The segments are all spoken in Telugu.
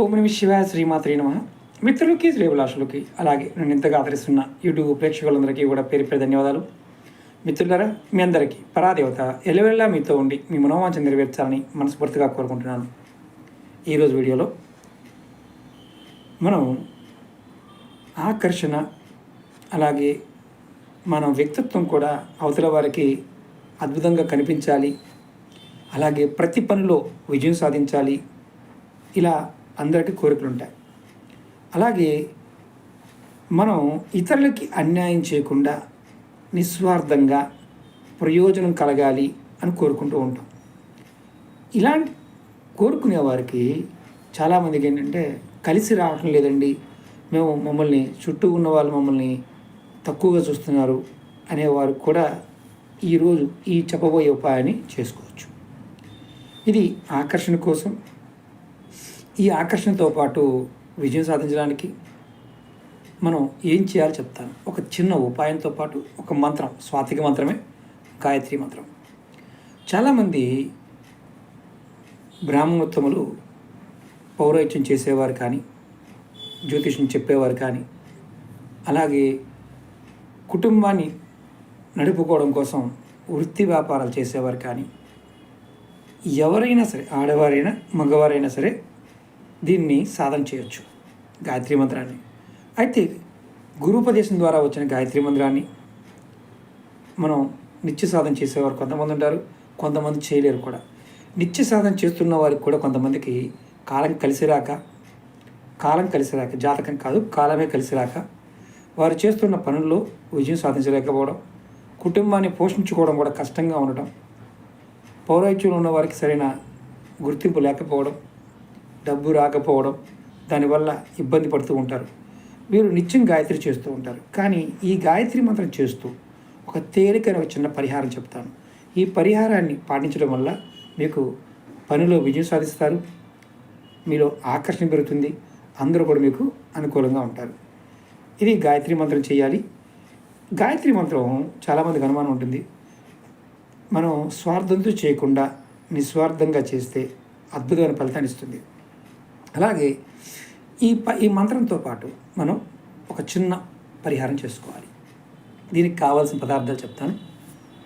ఓం నమి శివాయ శ్రీమాత్రి నమ. మిత్రులకి శ్రీభిలాషులకి అలాగే నన్ను ఇంతగా ఆదరిస్తున్న యూట్యూబ్ ప్రేక్షకులందరికీ కూడా పేరు పేరు ధన్యవాదాలు. మిత్రులరా మీ అందరికీ పరాదేవత ఎలవెల్లా మీతో ఉండి మీ మనోవాంఛ నెరవేర్చాలని మనస్ఫూర్తిగా కోరుకుంటున్నాను. ఈరోజు వీడియోలో మనం ఆకర్షణ అలాగే మన వ్యక్తిత్వం కూడా అవతల వారికి అద్భుతంగా కనిపించాలి అలాగే ప్రతి పనిలో విజయం సాధించాలి ఇలా అందరికీ కోరికలు ఉంటాయి. అలాగే మనం ఇతరులకి అన్యాయం చేయకుండా నిస్వార్థంగా ప్రయోజనం కలగాలి అని కోరుకుంటూ ఉంటాం. ఇలాంటి కోరుకునే వారికి చాలామందికి ఏంటంటే కలిసి రావటం లేదండి. మేము మమ్మల్ని చుట్టూ ఉన్న వాళ్ళు మమ్మల్ని తక్కువగా చూస్తున్నారు అనేవారు కూడా ఈరోజు ఈ చెప్పబోయే ఉపాయాన్ని చేసుకోవచ్చు. ఇది ఆకర్షణ కోసం ఈ ఆకర్షణతో పాటు విజయం సాధించడానికి మనం ఏం చేయాలో చెప్తాను. ఒక చిన్న ఉపాయంతో పాటు ఒక మంత్రం స్వాతిక మంత్రమే గాయత్రి మంత్రం. చాలామంది బ్రాహ్మణోత్తములు పౌరోహిత్యం చేసేవారు కానీ జ్యోతిష్యం చెప్పేవారు కానీ అలాగే కుటుంబాన్ని నడుపుకోవడం కోసం వృత్తి వ్యాపారాలు చేసేవారు కానీ ఎవరైనా సరే ఆడవారైనా మగవారైనా సరే దీన్ని సాధన చేయొచ్చు గాయత్రి మంత్రాన్ని. అయితే గురుపదేశం ద్వారా వచ్చిన గాయత్రి మంత్రాన్ని మనం నిత్య సాధన చేసేవారు కొంతమంది ఉంటారు కొంతమంది చేయలేరు కూడా. నిత్య సాధన చేస్తున్న వారికి కూడా కొంతమందికి కాలం కలిసి రాక కాలం కలిసి రాక జాతకం కాదు కాలమే కలిసి రాక వారు చేస్తున్న పనుల్లో విజయం సాధించలేకపోవడం కుటుంబాన్ని పోషించుకోవడం కూడా కష్టంగా ఉండటం పౌరాయిత్యంలో ఉన్న వారికి సరైన గుర్తింపు లేకపోవడం డబ్బు రాకపోవడం దానివల్ల ఇబ్బంది పడుతూ ఉంటారు. వీరు నిత్యం గాయత్రి చేస్తూ ఉంటారు. కానీ ఈ గాయత్రి మంత్రం చేస్తూ ఒక తేలికైన ఒక చిన్న పరిహారం చెప్తాను. ఈ పరిహారాన్ని పాటించడం వల్ల మీకు పనిలో విజయం సాధిస్తారు. మీలో ఆకర్షణ పెరుగుతుంది. అందరూ కూడా మీకు అనుకూలంగా ఉంటారు. ఇది గాయత్రి మంత్రం చేయాలి. గాయత్రి మంత్రం చాలామందికి అనుమానం ఉంటుంది. మనం స్వార్థంతో చేయకుండా నిస్వార్థంగా చేస్తే అద్భుతమైన ఫలితాన్ని ఇస్తుంది. అలాగే ఈ ప ఈ మంత్రంతో పాటు మనం ఒక చిన్న పరిహారం చేసుకోవాలి. దీనికి కావాల్సిన పదార్థాలు చెప్తాను.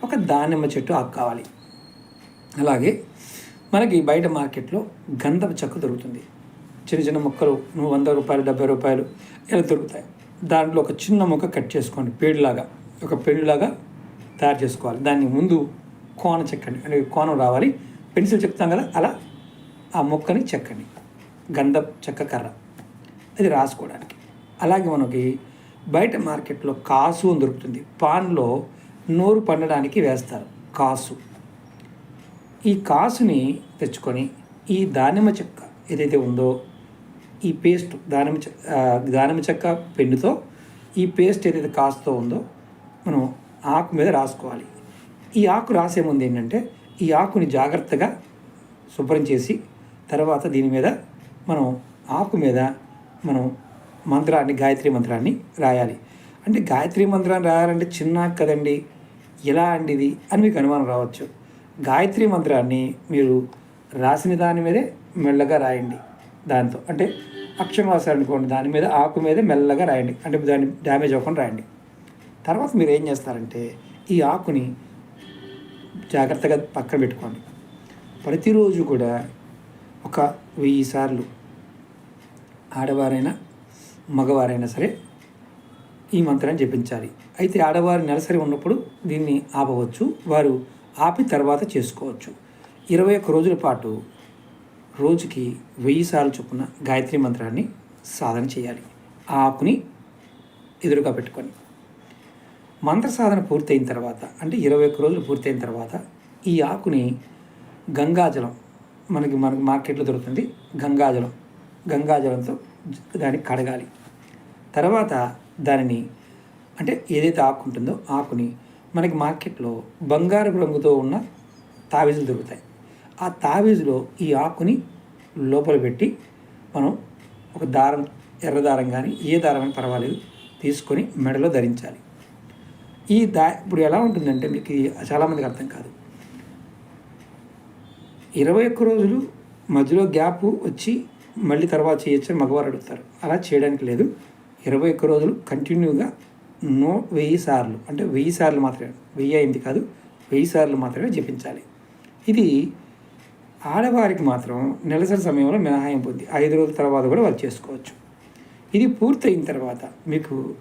ఒక దానిమ్మ చెట్టు ఆకు కావాలి. అలాగే మనకి బయట మార్కెట్లో గంధపు చెక్క దొరుకుతుంది. చిన్న చిన్న ముక్కలు నువ్వు వంద రూపాయలు డెబ్బై రూపాయలు ఇలా దొరుకుతాయి. దాంట్లో ఒక చిన్న ముక్క కట్ చేసుకోండి పేడులాగా. ఒక పేడులాగా తయారు చేసుకోవాలి. దాన్ని ముందు కోన చెక్కండి. అంటే కోనం రావాలి. పెన్సిల్ చెప్తాం కదా అలా ఆ మొక్కని చెక్కండి. గంధ చెక్క కర్ర. అది రాసుకోవడానికి. అలాగే మనకి బయట మార్కెట్లో కాసు అని దొరుకుతుంది. పాన్లో నోరు పండడానికి వేస్తారు. కాసు. ఈ కాసుని తెచ్చుకొని ఈ దానిమ్మ చెక్క ఏదైతే ఉందో ఈ పేస్ట్ దానిమ్మ చెక్క దానిమ్మ చెక్క పెన్నుతో ఈ పేస్ట్ ఏదైతే కాసుతో ఉందో మనం ఆకు మీద రాసుకోవాలి. ఈ ఆకు రాసే ముందు ఏంటంటే ఈ ఆకుని జాగ్రత్తగా శుభ్రం చేసి తర్వాత దీని మీద మనం ఆకు మీద మనం మంత్రాన్ని గాయత్రి మంత్రాన్ని రాయాలి. అంటే గాయత్రి మంత్రాన్ని రాయాలంటే చిన్న కదండి. ఎలా అండి ఇది అని మీకు అనుమానం రావచ్చు. గాయత్రి మంత్రాన్ని మీరు రాసిన దాని మీదే మెల్లగా రాయండి దాంతో. అంటే అక్షరం రాశారనుకోండి దాని మీద ఆకు మీద మెల్లగా రాయండి. అంటే దాన్ని డ్యామేజ్ అవ్వకుండా రాయండి. తర్వాత మీరు ఏం చేస్తారంటే ఈ ఆకుని జాగ్రత్తగా పక్కన పెట్టుకోండి. ప్రతిరోజు కూడా ఒక వెయ్యి సార్లు ఆడవారైనా మగవారైనా సరే ఈ మంత్రాన్ని జపించాలి. అయితే ఆడవారు నెలసరి ఉన్నప్పుడు దీన్ని ఆపవచ్చు. వారు ఆపి తర్వాత చేసుకోవచ్చు. ఇరవై ఒక్క రోజుల పాటు రోజుకి వెయ్యి సార్లు చొప్పున గాయత్రి మంత్రాన్ని సాధన చేయాలి. ఆ ఆకుని ఎదురుగా పెట్టుకొని. మంత్ర సాధన పూర్తయిన తర్వాత అంటే ఇరవై ఒక్క రోజులు పూర్తయిన తర్వాత ఈ ఆకుని గంగాజలం మనకి మనకి మార్కెట్లో దొరుకుతుంది గంగాజలం. గంగాజలంతో దాన్ని కడగాలి. తర్వాత దానిని అంటే ఏదైతే ఆకు ఉంటుందో ఆకుని మనకి మార్కెట్లో బంగారు రంగుతో ఉన్న తావీజులు దొరుకుతాయి. ఆ తావీజులో ఈ ఆకుని లోపల పెట్టి మనం ఒక దారం ఎర్ర దారం కానీ ఏ దారం అని పర్వాలేదు తీసుకొని మెడలో ధరించాలి. ఈ దా ఇప్పుడు ఎలా ఉంటుందంటే మీకు చాలామందికి అర్థం కాదు. ఇరవై ఒక్క రోజులు మధ్యలో గ్యాప్ వచ్చి మళ్ళీ తర్వాత చేయొచ్చని మగవారు అడుగుతారు. అలా చేయడానికి లేదు. ఇరవై ఒక్క రోజులు కంటిన్యూగా నో వెయ్యి సార్లు అంటే వెయ్యి సార్లు మాత్రమే వెయ్యి అయింది కాదు వెయ్యి సార్లు మాత్రమే జపించాలి. ఇది ఆడవారికి మాత్రం నెలసరి సమయంలో మినహాయింపు ఉంది ఐదు రోజుల తర్వాత కూడా వాళ్ళు చేసుకోవచ్చు. ఇది పూర్తయిన తర్వాత మీకు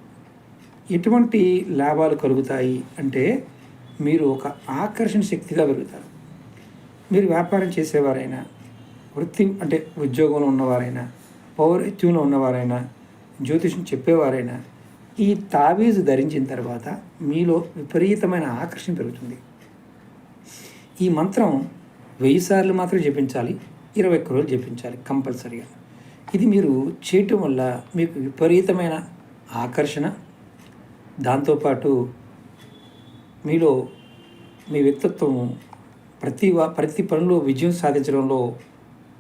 ఎటువంటి లాభాలు కలుగుతాయి అంటే మీరు ఒక ఆకర్షణ శక్తిగా పెరుగుతారు. మీరు వ్యాపారం చేసేవారైనా వృత్తి అంటే ఉద్యోగంలో ఉన్నవారైనా పౌరత్యంలో ఉన్నవారైనా జ్యోతిషం చెప్పేవారైనా ఈ తావీజు ధరించిన తర్వాత మీలో విపరీతమైన ఆకర్షణ పెరుగుతుంది. ఈ మంత్రం వెయ్యి సార్లు మాత్రం జపించాలి ఇరవై ఒక్క రోజులు జపించాలి కంపల్సరీగా. ఇది మీరు చేయటం వల్ల మీకు విపరీతమైన ఆకర్షణ. దాంతోపాటు మీలో మీ వ్యక్తిత్వం ప్రతి ప్రతి పనిలో విజయం సాధించడంలో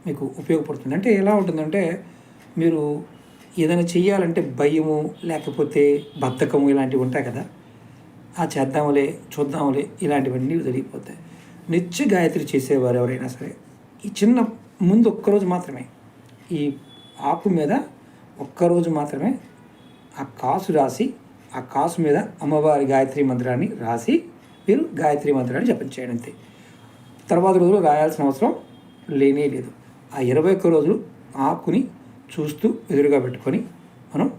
మీకు ఉపయోగపడుతుంది. అంటే ఎలా ఉంటుందంటే మీరు ఏదైనా చేయాలంటే భయము లేకపోతే బద్ధకము ఇలాంటివి ఉంటాయి కదా ఆ చేద్దాములే చూద్దాములే ఇలాంటివన్నీ జరిగిపోతాయి నిత్య గాయత్రి చేసేవారు ఎవరైనా సరే ఈ చిన్న ముందు ఒక్కరోజు మాత్రమే ఈ ఆకు మీద ఒక్కరోజు మాత్రమే ఆ కాసు రాసి ఆ కాసు మీద అమ్మవారి గాయత్రి మంత్రాన్ని రాసి మీరు గాయత్రి మంత్రాన్ని జపం అంతే. తర్వాత రోజులు రాయాల్సిన అవసరం లేనే లేదు. ఆ ఇరవై ఒక్క రోజులు ఆకుని చూస్తూ ఎదురుగా పెట్టుకొని మనం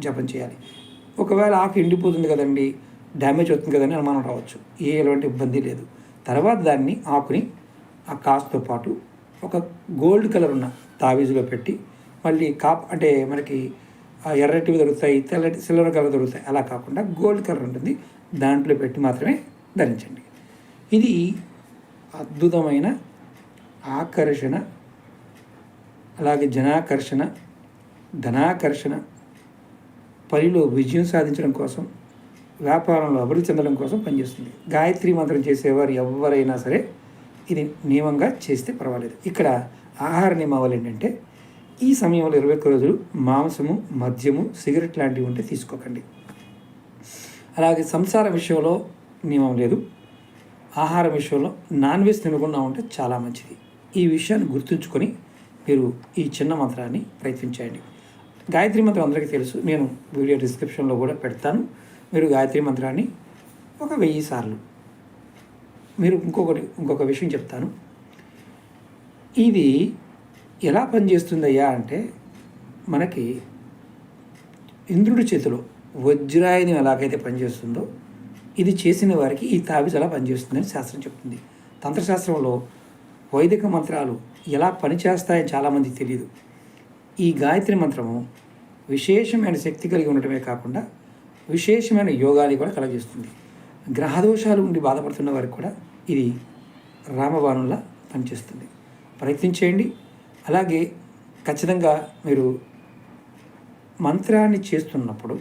జపం చేయాలి. ఒకవేళ ఆకు ఎండిపోతుంది కదండి డ్యామేజ్ అవుతుంది కదండి అనుమానం రావచ్చు. ఏ ఎలాంటి ఇబ్బంది లేదు. తర్వాత దాన్ని ఆకుని ఆ కాసుతో పాటు ఒక గోల్డ్ కలర్ ఉన్న తావీజులో పెట్టి మళ్ళీ కాప్ అంటే మనకి ఎర్రటివి దొరుకుతాయి తెల్లటి సిల్వర్ కలర్ దొరుకుతాయి. అలా కాకుండా గోల్డ్ కలర్ ఉంటుంది. దాంట్లో పెట్టి మాత్రమే ధరించండి. ఇది అద్భుతమైన ఆకర్షణ అలాగే జనాకర్షణ ధనాకర్షణ పనిలో విజయం సాధించడం కోసం వ్యాపారంలో అభివృద్ధి చెందడం కోసం పనిచేస్తుంది. గాయత్రి మంత్రం చేసేవారు ఎవరైనా సరే ఇది నియమంగా చేస్తే పర్వాలేదు. ఇక్కడ ఆహార నియమావళి ఏంటంటే ఈ సమయంలో ఇరవై ఒక్క రోజులు మాంసము మద్యము సిగరెట్ లాంటివి ఉంటే తీసుకోకండి. అలాగే సంసార విషయంలో నియమం లేదు. ఆహార విషయంలో నాన్ వెజ్ తినకుండా ఉంటే చాలా మంచిది. ఈ విషయాన్ని గుర్తుంచుకొని మీరు ఈ చిన్న మంత్రాన్ని ప్రయత్నించండి. గాయత్రి మంత్రం అందరికీ తెలుసు. నేను వీడియో డిస్క్రిప్షన్లో కూడా పెడతాను. మీరు గాయత్రి మంత్రాన్ని ఒక వెయ్యి సార్లు. మీరు ఇంకొకటి ఇంకొక విషయం చెప్తాను. ఇది ఎలా పనిచేస్తుందయ్యా అంటే మనకి ఇంద్రుడి చేతిలో వజ్రాయుధం ఎలాగైతే పనిచేస్తుందో ఇది చేసిన వారికి ఈ తాబిజ్ ఎలా పనిచేస్తుందని శాస్త్రం చెప్తుంది. తంత్రశాస్త్రంలో వైదిక మంత్రాలు ఎలా పనిచేస్తాయో చాలామందికి తెలియదు ఈ గాయత్రి మంత్రము విశేషమైన శక్తి కలిగి ఉండటమే కాకుండా విశేషమైన యోగాన్ని కూడా కలగజేస్తుంది. గ్రహదోషాలు ఉండి బాధపడుతున్న వారికి కూడా ఇది రామబాణంలా పనిచేస్తుంది. ప్రయత్నించేయండి అలాగే ఖచ్చితంగా మీరు మంత్రాన్ని చేస్తున్నప్పుడు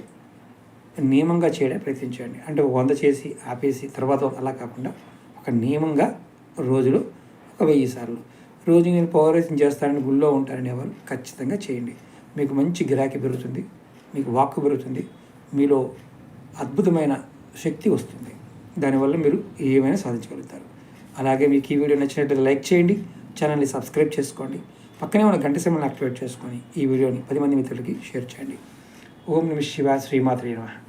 నియమంగా చేయడానికి ప్రయత్నించండి అంటే ఒక వంద చేసి ఆపేసి తర్వాత అలా కాకుండా ఒక నియమంగా రోజులో ఒక వెయ్యి సార్లు రోజు నేను పౌరత్యం చేస్తానని గుళ్ళో ఉంటారనే ఎవరు ఖచ్చితంగా చేయండి. మీకు మంచి గిరాకీ పెరుగుతుంది మీకు వాక్కు పెరుగుతుంది మీలో అద్భుతమైన శక్తి వస్తుంది. దానివల్ల మీరు ఏమైనా సాధించగలుగుతారు. అలాగే మీకు ఈ వీడియో నచ్చినట్లయితే లైక్ చేయండి ఛానల్ని సబ్స్క్రైబ్ చేసుకోండి పక్కనే ఉన్న గంట సమయం యాక్టివేట్ చేసుకొని ఈ వీడియోని పది మంది మిత్రులకి షేర్ చేయండి. ఓం నమ శివ శ్రీమాత్రి నమః.